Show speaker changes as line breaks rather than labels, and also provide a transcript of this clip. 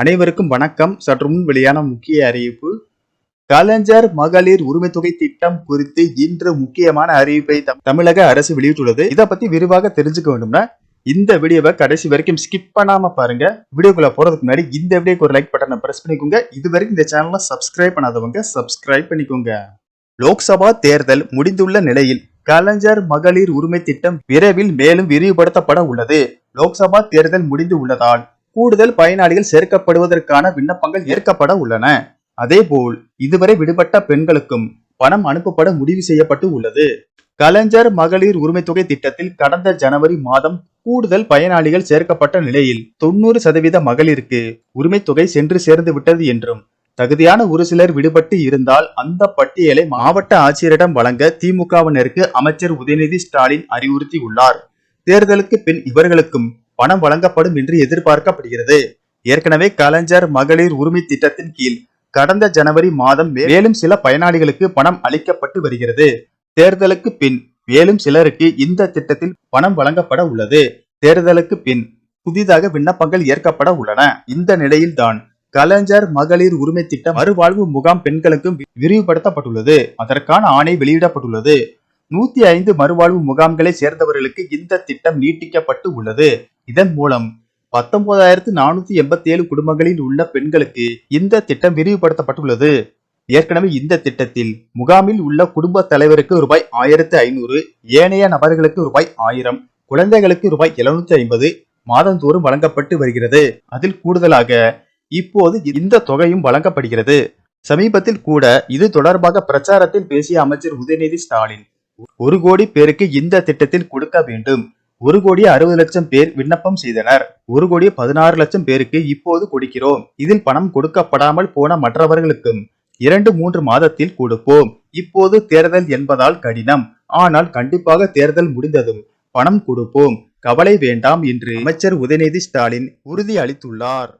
அனைவருக்கும் வணக்கம். சற்று முன் வெளியான முக்கிய அறிவிப்பு. கலைஞர் மகளிர் உரிமை தொகை திட்டம் குறித்து இன்று முக்கியமான அறிவிப்பை தமிழக அரசு வெளியிட்டுள்ளது. இதை பத்தி விரிவாக தெரிஞ்சுக்க வேண்டும்னா இந்த வீடியோவை கடைசி வரைக்கும் ஸ்கிப் பண்ணாம பாருங்க. வீடியோக்குள்ள போறதுக்கு முன்னாடி இந்த வீடியோக்கு ஒரு லைக் பட்டனை பிரஸ் பண்ணிக்கோங்க. இது வரைக்கும் இந்த சேனலை சப்ஸ்கிரைப் பண்ணாதவங்க சப்ஸ்கிரைப் பண்ணிக்கோங்க. லோக்சபா தேர்தல் முடிந்துள்ள நிலையில் கலைஞர் மகளிர் உரிமை திட்டம் விரைவில் மேலும் விரிவுபடுத்தப்பட உள்ளது. லோக்சபா தேர்தல் முடிந்து உள்ளதால் கூடுதல் பயனாளிகள் சேர்க்கப்படுவதற்கான விண்ணப்பங்கள் ஏற்கப்பட உள்ளன. அதேபோல் இதுவரை விடுபட்ட பெண்களுக்கும் பணம் அனுப்பப்பட முடிவு செய்யப்பட்டு உள்ளது. கலைஞர் மகளிர் உரிமை தொகை திட்டத்தில் கடந்த ஜனவரி மாதம் கூடுதல் பயனாளிகள் சேர்க்கப்பட்ட நிலையில் தொண்ணூறு சதவீத மகளிருக்கு உரிமை தொகை சென்று சேர்ந்து விட்டது என்றும் தகுதியான ஒரு சிலர் விடுபட்டு இருந்தால் அந்த பட்டியலை மாவட்ட ஆட்சியரிடம் வழங்க திமுகவினருக்கு அமைச்சர் உதயநிதி ஸ்டாலின் அறிவுறுத்தி உள்ளார் தேர்தலுக்கு பின் இவர்களுக்கும் பணம் வழங்கப்படும் என்று எதிர்பார்க்கப்படுகிறது. ஏற்கனவே கலைஞர் மகளிர் உரிமை திட்டத்தின் கீழ் கடந்த ஜனவரி மாதம் மேலும் சில பயனாளிகளுக்கு பணம் அளிக்கப்பட்டு வருகிறது. தேர்தலுக்கு பின் மேலும் சிலருக்கு இந்த திட்டத்தில் பணம் வழங்கப்பட உள்ளது. தேர்தலுக்கு பின் புதிதாக விண்ணப்பங்கள் ஏற்கப்பட உள்ளன. இந்த நிலையில்தான் கலைஞர் மகளிர் உரிமை திட்டம் மறுவாழ்வு முகாம் பெண்களுக்கும் விரிவுபடுத்தப்பட்டுள்ளது. அதற்கான ஆணை வெளியிடப்பட்டுள்ளது. நூத்தி ஐந்து மறுவாழ்வு முகாம்களை சேர்ந்தவர்களுக்கு இந்த திட்டம் நீட்டிக்கப்பட்டு உள்ளது. இதன் மூலம் பத்தொன்பதாயிரத்து நானூத்தி எண்பத்தி ஏழு குடும்பங்களில் உள்ள பெண்களுக்கு இந்த திட்டம் விரிவுபடுத்தப்பட்டுள்ளது. ஏற்கனவே இந்த திட்டத்தில் முகாமில் உள்ள குடும்ப தலைவருக்கு ரூபாய் ஆயிரத்து ஐநூறு ஏனைய நபர்களுக்கு ரூபாய் ஆயிரம் குழந்தைகளுக்கு ரூபாய் எழுநூத்தி ஐம்பது மாதந்தோறும் வழங்கப்பட்டு வருகிறது. அதில் கூடுதலாக இப்போது இந்த தொகையும் வழங்கப்படுகிறது. சமீபத்தில் கூட இது தொடர்பாக பிரச்சாரத்தில் பேசிய அமைச்சர் உதயநிதி ஸ்டாலின் ஒரு கோடி பேருக்கு இந்த திட்டத்தில் கொடுக்க வேண்டும். ஒரு கோடி அறுபது லட்சம் பேர் விண்ணப்பம் செய்தனர். ஒரு கோடி பதினாறு லட்சம் பேருக்கு இப்போது கொடுக்கிறோம். இதில் பணம் கொடுக்கப்படாமல் போன மற்றவர்களுக்கும் இரண்டு மூன்று மாதத்தில் கொடுப்போம். இப்போது தேர்தல் என்பதால் கடினம். ஆனால் கண்டிப்பாக தேர்தல் முடிந்ததும் பணம் கொடுப்போம். கவலை வேண்டாம் என்று அமைச்சர் உதயநிதி ஸ்டாலின் உறுதி அளித்துள்ளார்.